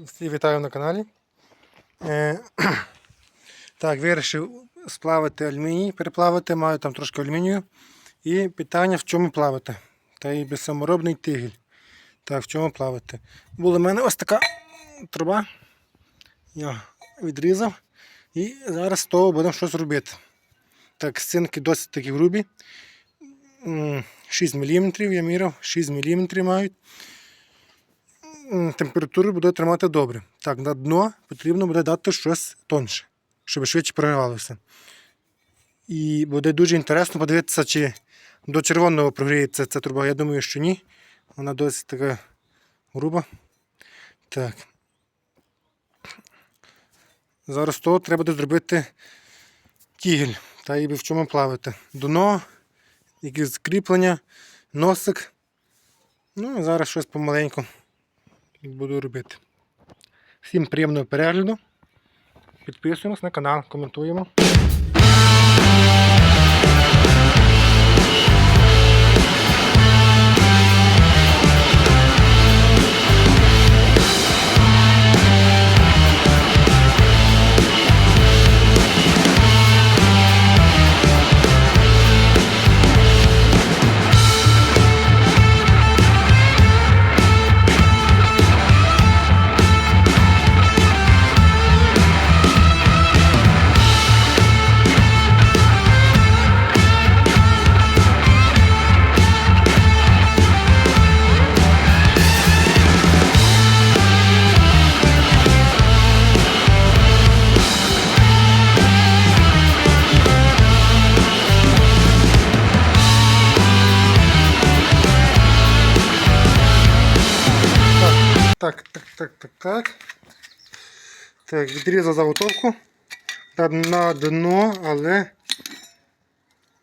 Всі вітаю на каналі. Е, так, вирішив сплавити алюміній, переплавити, маю там трошки алюмінію. І питання, в чому плавати. Та й безсаморобний тигель. Так, в чому плавати. Була в мене ось така труба. Я відрізав. І зараз з того будемо щось робити. Так, стінки досить такі грубі. 6 мм я міряв, 6 мм мають. Температуру буде тримати добре. Так, на дно потрібно буде дати щось тонше, щоб швидше прогрівалося. І буде дуже інтересно подивитися, чи до червоного прогріється ця труба. Я думаю, що ні. Вона досить така груба. Так. Зараз того треба буде зробити тігель. Та і в чому плавати. Дно, якісь кріплення, носик. Ну, зараз щось помаленьку буду робити. Всім приємного перегляду. Підписуємось на канал, коментуємо. Так, так, так, так, так. Так, відрізав заготовку на дно, але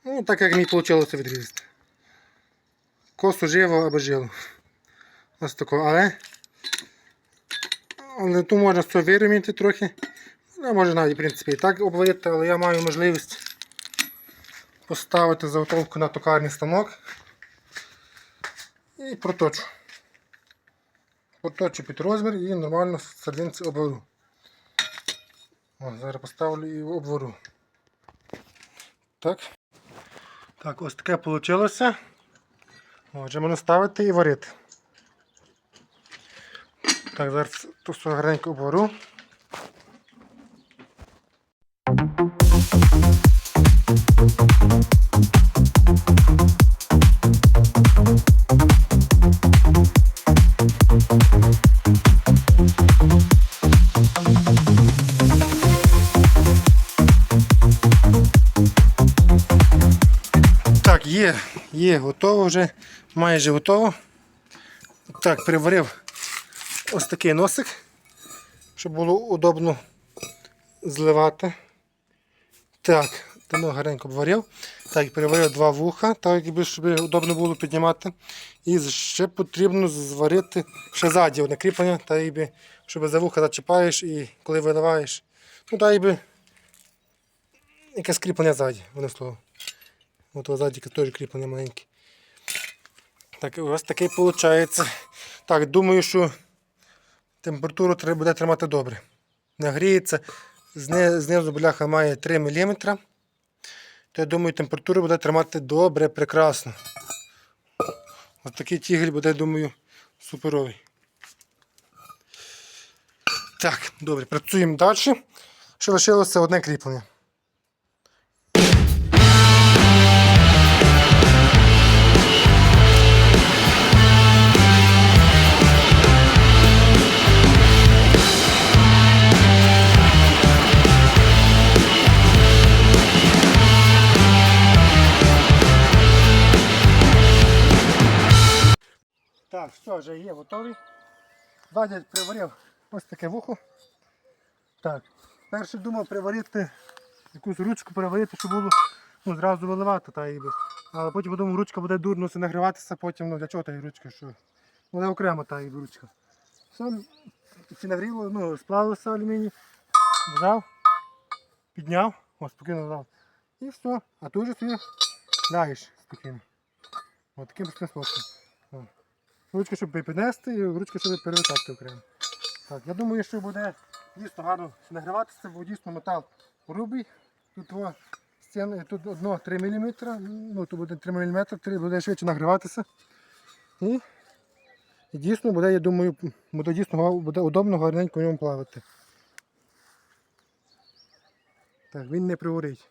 ну, так як мені вийшло відрізати. Косу живо або жило. Ось тако, але але тут можна все вирівняти трохи. Ну, може навіть в принципі і так обварити, але я маю можливість поставити заготовку на токарний станок і проточу. Поточу під розмір і нормально сардинці обвору. О, зараз поставлю і обвору. Так. Так, ось таке вийшло. Можемо наставити і варити. Так, зараз тут гарненько обвору. Так, є, є, готово вже, майже готово. Так, переварив ось такий носик, щоб було удобно зливати. Так, тому гарненько обварив. Так, переварив два вуха, так якби щоб удобно було піднімати. І ще потрібно зварити ще ззаді одне кріплення, так якби, щоб за вуха зачіпаєш і коли виливаєш. Ну так якби якесь кріплення ззаді, воно слово. От ззаді теж кріплення маленьке. Так, вас такий виходить. Так, думаю, що температуру треба буде тримати добре. Нагріється, знизу бляха має 3 мм. То я думаю, температуру буде тримати добре, прекрасно. Ось такий тігель буде, думаю, суперовий. Так, добре, працюємо далі. Ще лишилося одне кріплення. Так, все, вже є готовий. Ззаді приварив ось таке вухо. Так, перше думав приварити якусь ручку приварити, щоб було ну, зразу виливати. Та, ніби. Але потім подумав, ручка буде дурно нагріватися, потім ну для чого та ручка, що вона окремо та ніби ручка. Все, всі нагріло, ну, сплавилося алюміній, взяв, підняв, ось спокійно взяв. І все. А тут же собі ляєш спокійно. Ось таким способом. Ручка, щоб піднести, і ручка, щоб перевертати окремо. Так, я думаю, що буде дійсно гарно нагріватися, бо дійсно метал грубий. Тут тут одно 3 мм, ну тут буде 3 мм, 3 буде швидше нагріватися. І, і дійсно буде, я думаю, буде дійсно буде удобно гарненько в ньому плавати. Так, він не пригорить.